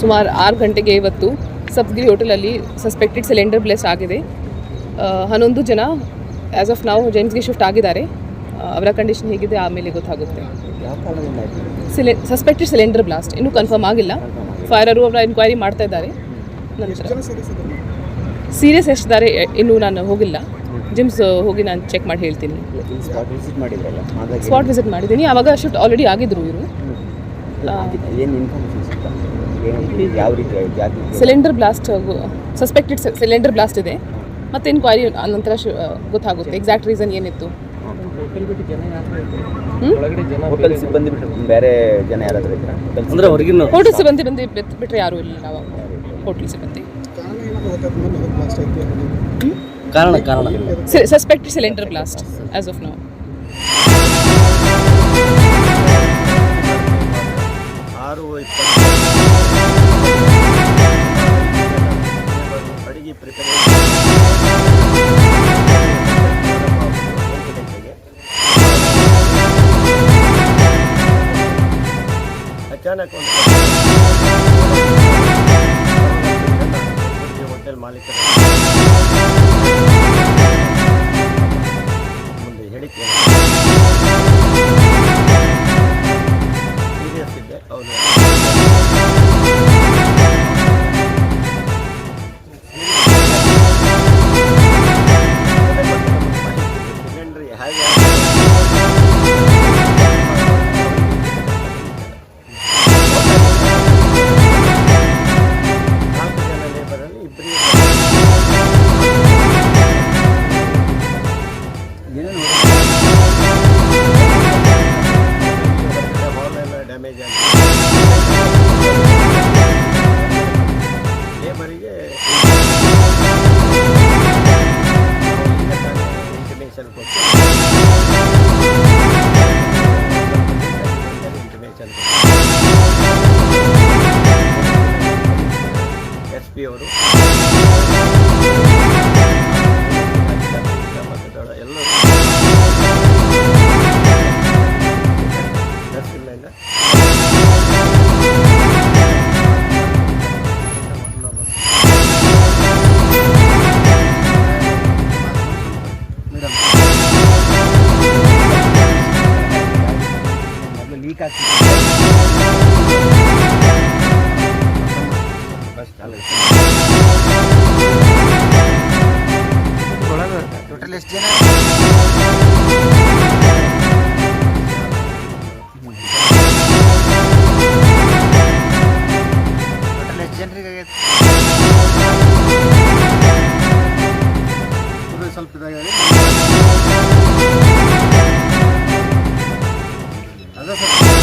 ಸುಮಾರು ಆರು ಗಂಟೆಗೆ ಇವತ್ತು ಸಪ್ಗಿರಿ ಹೋಟೆಲಲ್ಲಿ ಸಸ್ಪೆಕ್ಟೆಡ್ ಸಿಲಿಂಡರ್ ಬ್ಲೆಸ್ ಆಗಿದೆ. ಹನ್ನೊಂದು ಜನ ಆ್ಯಸ್ ಆಫ್ ನಾವು ಜೆಂಟ್ಸ್ಗೆ ಶಿಫ್ಟ್ ಆಗಿದ್ದಾರೆ. ಅವರ ಕಂಡೀಷನ್ ಹೇಗಿದೆ ಆಮೇಲೆ ಗೊತ್ತಾಗುತ್ತೆ. ಸಿಲಿ ಸಸ್ಪೆಕ್ಟೆಡ್ ಸಿಲಿಂಡರ್ ಬ್ಲಾಸ್ಟ್ ಇನ್ನೂ ಕನ್ಫರ್ಮ್ ಆಗಿಲ್ಲ. ಫೈರರು ಅವರ ಎನ್ಕ್ವೈರಿ ಮಾಡ್ತಾ ಇದ್ದಾರೆ. ನಂತರ ಸೀರಿಯಸ್ ಎಷ್ಟಿದ್ದಾರೆ ಇನ್ನೂ ನಾನು ಹೋಗಿಲ್ಲ. ಜಿಮ್ಸ್ ಹೋಗಿ ನಾನು ಚೆಕ್ ಮಾಡಿ ಹೇಳ್ತೀನಿ. ಸ್ಪಾಟ್ ವಿಸಿಟ್ ಸ್ಪಾಟ್ ಮಾಡಿದ್ದೀನಿ. ಆವಾಗ ಶಿಫ್ಟ್ ಆಲ್ರೆಡಿ ಆಗಿದ್ರು ಇವರು. ಯಾವ ರೀತಿ cylinder blast suspected cylinder blast ಇದೆ. ಮತ್ತೆ ಇನ್ಕ್ವೈರಿ ನಂತರ ಶು- ಗೊತ್ತಾಗುತ್ತೆ ಎಕ್ಸಾಕ್ಟ್ ರೀಸನ್ ಏನಿತ್ತು. ಹೋಟೆಲ್ ಸಿಬ್ಬಂದಿ ಬೇರೆ ಜನ ಯಾರಾದ್ರೂ ಇದ್ರ? ಅಂದ್ರೆ ಹೊರಗಿನ ಹೋಟೆಲ್ ಸಿಬ್ಬಂದಿ ಬಂದು ಬಿಟ್ಟರೆ ಯಾರು ಇಲ್ಲ ನಾವು ಹೋಟೆಲ್ ಸಿಬ್ಬಂದಿ. ಕಾರಣ ಕಾರಣ. Suspected cylinder blast as of now ಆರು ಅಚಾನಕ್ ಒಂದು ಹೋಟೆಲ್ ಮಾಲೀಕರು. ಮುಂದೆ ಹೇಳಿಕೆ ಟೋಟಲ್ ಎಷ್ಟು ಜನ ಟೋಟಲ್ ಸ್ವಲ್ಪ ಇದಾಗಿ ಅದೇ ಸ್ವಲ್ಪ